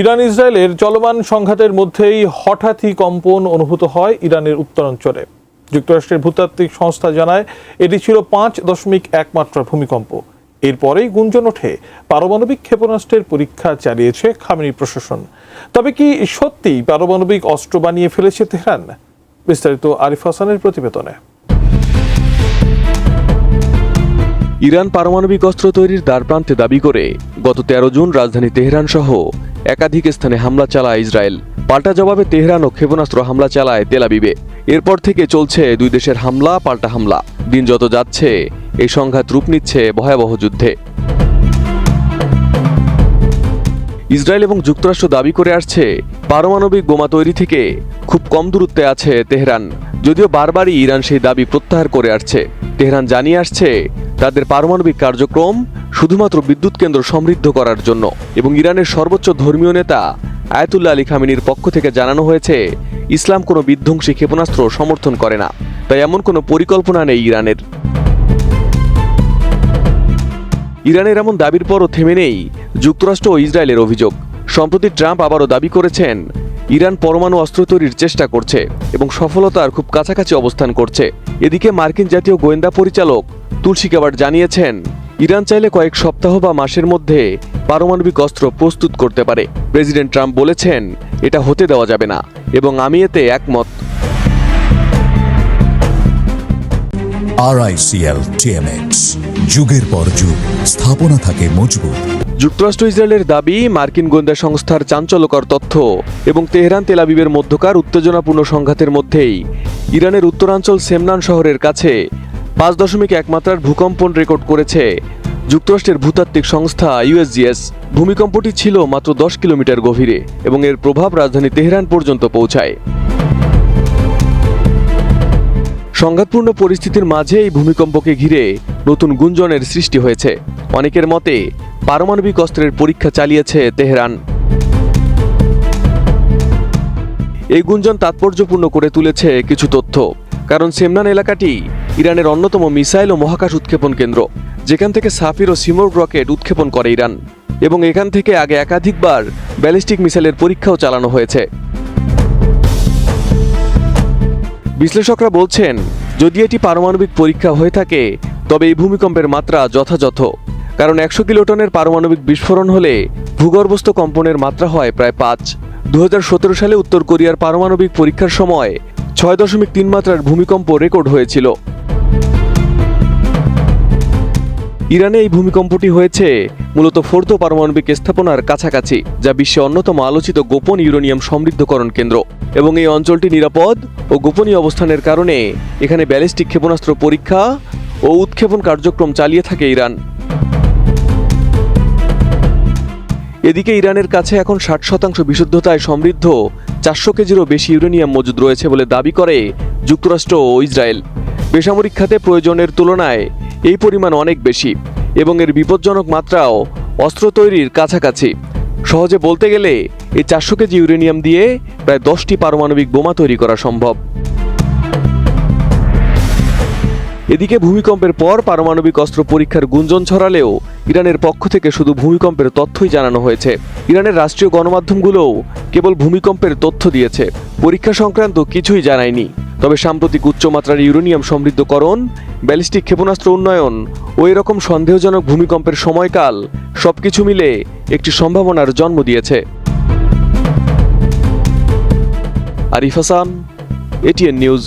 Iran ইসরায়েলের চলমান সংঘাতের মধ্যেই হঠাৎই কম্পন অনুভূত হয় ইরানের উত্তরাঞ্চলে। যুক্তরাষ্ট্রের ভূতাত্ত্বিক সংস্থা জানায়, এটি ছিল পাঁচ দশমিক একমাত্র ভূমিকম্প। এরপরেই গুঞ্জন ওঠে, পারমাণবিক ক্ষেপণাস্ত্রের পরীক্ষা চালিয়েছে খামেনি প্রশাসন। তবে কি সত্যি পারমাণবিক অস্ত্র বানিয়ে ফেলেছে তেহরান? বিস্তারিত আরিফ হাসানের প্রতিবেদনে। ইরান পারমাণবিক অস্ত্র তৈরির দ্বারপ্রান্তে দাবি করে, গত তেরো জুন রাজধানী তেহরান সহ একাধিক স্থানে হামলা চালায় ইসরায়েল। পাল্টা জবাবে তেহরান ও ক্ষেপণাস্ত্র হামলা চালায় তেলাবিবে এরপর থেকে চলছে দুই দেশের হামলা, পাল্টা হামলা। দিন যত যাচ্ছে এই সংঘাত রূপ নিচ্ছে ভয়াবহ যুদ্ধে। ইসরায়েল এবং যুক্তরাষ্ট্র দাবি করে আসছে, পারমাণবিক বোমা তৈরি থেকে খুব কম দূরত্বে আছে তেহরান। যদিও বারবারই ইরান সেই দাবি প্রত্যাহার করে আসছে। তেহরান জানিয়ে আসছে, তাদের পারমাণবিক কার্যক্রম শুধুমাত্র বিদ্যুৎ কেন্দ্র সমৃদ্ধ করার জন্য এবং ইরানের সর্বোচ্চ ধর্মীয় নেতা আয়াতুল্লাহ আলী খামিনির পক্ষ থেকে জানানো হয়েছে, ইসলাম কোনো বিধ্বংসী ক্ষেপণাস্ত্র সমর্থন করে না। তাই এমন কোনো পরিকল্পনা নেই ইরানের। ইরানের এমন দাবির পরও থেমে নেই যুক্তরাষ্ট্র ও ইসরায়েলের অভিযোগ। সম্প্রতি ট্রাম্প আবারও দাবি করেছেন ইরান পরমাণু অস্ত্র তৈরির চেষ্টা করছে এবং সফলতার খুব কাছাকাছি অবস্থান করছে। এদিকে মার্কিন জাতীয় গোয়েন্দা পরিচালক তুলসী কেবার জানিয়েছেন, ইরান চাইলে কয়েক সপ্তাহ বা মাসের মধ্যে পারমাণবিক অস্ত্র প্রস্তুত করতে পারে। প্রেসিডেন্ট ট্রাম্প বলেছেন, এটা হতে দেওয়া যাবে না এবং আমি এতে একমত। টিএমএক্স যুগের পর যুগ, স্থাপনা থাকে মজবুত। যুক্তরাষ্ট্র ইসরায়েলের দাবি, মার্কিন গোয়েন্দা সংস্থার চাঞ্চল্যকর তথ্য এবং তেহরান তেলাবিবের মধ্যকার উত্তেজনাপূর্ণ সংঘাতের মধ্যেই ইরানের উত্তরাঞ্চল সেমনান শহরের কাছে পাঁচ দশমিক এক মাত্রার ভূকম্পন রেকর্ড করেছে যুক্তরাষ্ট্রের ভূতাত্ত্বিক সংস্থা ইউএসজিএস ভূমিকম্পটি ছিল মাত্র দশ কিলোমিটার গভীরে এবং এর প্রভাব রাজধানী তেহরান পর্যন্ত পৌঁছায়। সংঘাতপূর্ণ পরিস্থিতির মাঝে এই ভূমিকম্পকে ঘিরে নতুন গুঞ্জনের সৃষ্টি হয়েছে। অনেকের মতে, পারমাণবিক অস্ত্রের পরীক্ষা চালিয়েছে তেহরান। এই গুঞ্জন তাৎপর্যপূর্ণ করে তুলেছে কিছু তথ্য। কারণ সেমনান এলাকাটি ইরানের অন্যতম মিসাইল ও মহাকাশ উৎক্ষেপণ কেন্দ্র, যেখান থেকে সাফির ও সিমোর রকেট উৎক্ষেপণ করে ইরান। এবং এখান থেকে আগে একাধিকবার ব্যালিস্টিক মিসাইলের পরীক্ষাও চালানো হয়েছে। বিশ্লেষকরা বলছেন, যদি এটি পারমাণবিক পরীক্ষা হয়ে থাকে, তবে এই ভূমিকম্পের মাত্রা যথাযথ। কারণ একশো কিলোটনের পারমাণবিক বিস্ফোরণ হলে ভূগর্ভস্থ কম্পনের মাত্রা হয় প্রায় পাঁচ। দু সালে উত্তর কোরিয়ার পারমাণবিক পরীক্ষার সময় ছয় দশমিক তিন মাত্রার ভূমিকম্প রেকর্ড হয়েছিল। ইরানে এই ভূমিকম্পটি হয়েছে মূলত ফোর্থ পারমাণবিক স্থাপনার কাছাকাছি, যা বিশ্বে অন্যতম আলোচিত গোপন ইউরেনিয়াম সমৃদ্ধকরণ কেন্দ্র। এবং এই অঞ্চলটি নিরাপদ ও গোপনীয় অবস্থানের কারণে এখানে ব্যালিস্টিক ক্ষেপণাস্ত্র পরীক্ষা ও উৎক্ষেপণ কার্যক্রম চালিয়ে থাকে ইরান। এদিকে ইরানের কাছে এখন ষাট শতাংশ বিশুদ্ধতায় সমৃদ্ধ, চারশো কেজিরও বেশি ইউরেনিয়াম মজুদ রয়েছে বলে দাবি করে যুক্তরাষ্ট্র ও ইসরায়েল। বেসামরিক খাতে প্রয়োজনের তুলনায় এই পরিমাণ অনেক বেশি। এবং এর বিপজ্জনক মাত্রাও অস্ত্র তৈরির কাছাকাছি। সহজে বলতে গেলে এই চারশো কেজি ইউরেনিয়াম দিয়ে প্রায় দশটি পারমাণবিক বোমা তৈরি করা সম্ভব। এদিকে ভূমিকম্পের পর পারমাণবিক অস্ত্র পরীক্ষার গুঞ্জন ছড়ালেও ইরানের পক্ষ থেকে শুধু ভূমিকম্পের তথ্যই জানানো হয়েছে। ইরানের রাষ্ট্রীয় গণমাধ্যমগুলোও কেবল ভূমিকম্পের তথ্য দিয়েছে। পরীক্ষা সংক্রান্ত কিছুই জানায়নি। তবে সাম্প্রতিক উচ্চমাত্রার ইউরেনিয়াম সমৃদ্ধকরণ, ব্যালিস্টিক ক্ষেপণাস্ত্র উন্নয়ন ও এরকম সন্দেহজনক ভূমিকম্পের সময়কাল সবকিছু মিলে একটি সম্ভাবনার জন্ম দিয়েছে। Arif Hasan ATN news.